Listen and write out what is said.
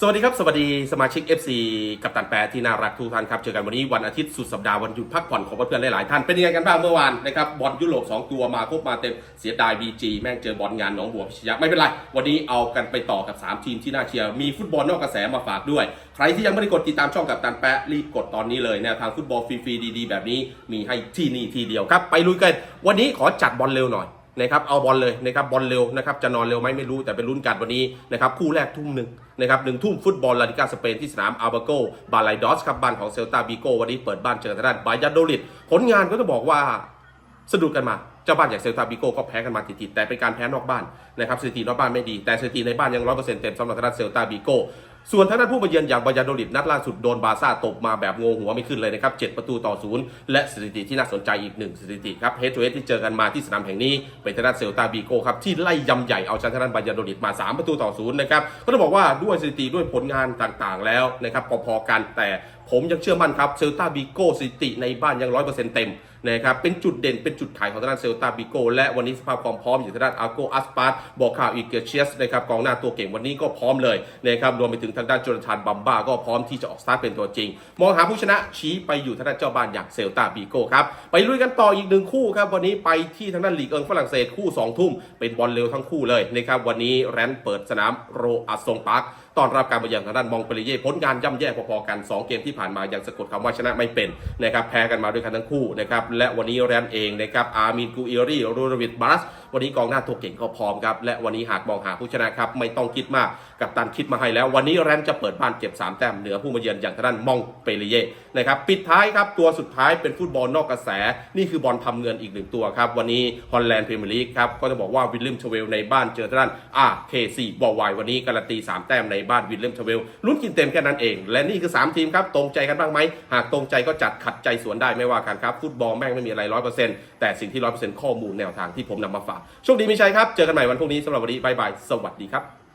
สวัสดีครับ สวัสดีสมาชิก FC กับตันแปรที่น่ารักทุกท่านครับเจอกันวันนี้วันอาทิตย์สุดสัปดาห์วันหยุดพักผ่อนของเพื่อนๆหลายๆท่านเป็นยังไงกันบ้างเมื่อวานนะครับบอลยุโรป2 ตัวมาครบมาเต็มเสียดาย BG แม่งเจอบอลงานหนองบัวพิชยะไม่เป็นไร วันนี้เอากันไปต่อกับ 3 ทีมที่น่าเชียร์มีฟุตบอลนอกกระแสมาฝากด้วย ใครที่ยังไม่ได้กดติดตามช่องกับตันแปะรีบกดตอนนี้เลยแนวทางฟุตบอลฟรีๆดีๆ แบบนี้มีให้ที่นี่ทีเดียวครับไปลุยกันวันนี้ขอจัดบอลเร็วหน่อย นะครับเอาบอลเลยนะครับบอลเร็วนะครับจะนอนเร็วไหมไม่รู้แต่เป็นรุ่นกันวันนี้นะครับคู่แรกทุ่มหนึ่งนะครับหนึ่งทุ่มฟุตบอลลาลิกาสเปนที่สนามอาร์บาโกบาไลดอสครับบ้านของเซลตาบิโกวันนี้เปิดบ้านเจอทางด้านบายาโดลิดผลงานก็จะบอกว่าสะดุดกันมาเจ้าบ้านอย่างเซลตาบิโกก็แพ้กันมาติดๆแต่เป็นการแพ้นอกบ้านนะครับสถิตินอกบ้านไม่ดีแต่สถิติในบ้านยังร้อยเปอร์เซ็นต์เต็มสำหรับทางด้านเซลตาบิโก ส่วนทางด้านผู้มาเยือนอย่างบายาโดลิดนัดล่าสุดโดนบาซ่าตบมาแบบงงหัวไม่ขึ้นเลยนะครับ 7 ประตูต่อศูนย์และสถิติที่น่าสนใจอีกหนึ่งสถิติครับเฮดทูเฮดที่เจอกันมาที่สนามแห่งนี้ เป็นทางด้านเซลตาบิโกครับที่ไล่ยำใหญ่เอาชนะทางด้านบายาโดลิดมา 3 ประตูต่อศูนย์นะครับก็ต้องบอกว่าด้วยสถิติด้วยผลงานต่างๆ แล้วนะครับพอๆกันแต่ผมยังเชื่อมั่นครับเซลตาบิโกสถิติในบ้านยังร้อยเปอร์เซ็นต์เต็ม นะครับเป็นจุดเด่นเป็นจุดขายของทางด้านเซลตาบิโกและวันนี้สภาพความพร้อมอยู่ทางด้านอาโกอัสปาร์ตบอกข่าวอีเกเชียสนะครับกองหน้าตัวเก่งวันนี้ก็พร้อมเลยนะครับรวมไปถึงทางด้านโจนาธานบัมบ้าก็พร้อมที่จะออกสตาร์ทเป็นตัวจริง มองหาผู้ชนะชี้ไปอยู่ทางด้านเจ้าบ้านอย่างเซลตาบิโกครับไปลุยกันต่ออีกหนึ่งคู่ครับวันนี้ไปที่ทางด้านลีกเอิงฝรั่งเศสคู่สองทุ่มเป็นบอลเร็วทั้งคู่เลยนะครับวันนี้แรนเปิดสนามโรอัสซงปาร์ค ตอนรับการมาเยือนทางด้านมองเปรีเย่ผลงานย่ำแย่พอๆกัน 2 เกมที่ผ่านมายังสะกดคำว่าชนะไม่เป็นนะครับแพ้กันมาด้วยกันทั้งคู่นะครับและวันนี้แรนเองนะครับอาร์มินกูเอรีโรโรวิดบาส วันนี้กองหน้าตัวเก่งก็พร้อมครับ และวันนี้หากมองหาผู้ชนะครับ ไม่ต้องคิดมากกับตันคิดมาให้แล้ว วันนี้แรนจะเปิดบ้านเก็บ 3 แต้มเหนือผู้มาเยือนอย่างทางด้านมองเปรีเย่นะครับปิดท้ายครับตัวสุดท้ายเป็นฟุตบอลนอกกระแส นี่คือบอลทำเงินอีกหนึ่งตัวครับวันนี้ฮอลแลนด์พรีเมียร์ลีกครับก็จะบอกว่าวิลเลมชเวลในบ้านเจอทางด้านอาเคซีบอลไววันนี้การันตีสามแต้มในบ้านวิลเลมชเวลลุ้นกินเต็มแค่นั้นเอง และนี่คือ 3 ทีมครับตรงใจกันบ้างไหมหากตรงใจก็จัดขัดใจสวนได้ไม่ว่ากันครับฟุตบอลแม่งไม่มีอะไรร้อยเปอร์เซ็นต์แต่สิ่งที่ร้อยเปอร์เซ็นต์ข้อมูลแนวทางที่ผมนำมาฝากโชคดีมีชัยครับ เจอกันใหม่วันพรุ่งนี้สำหรับวันนี้บายบาย สวัสดีครับ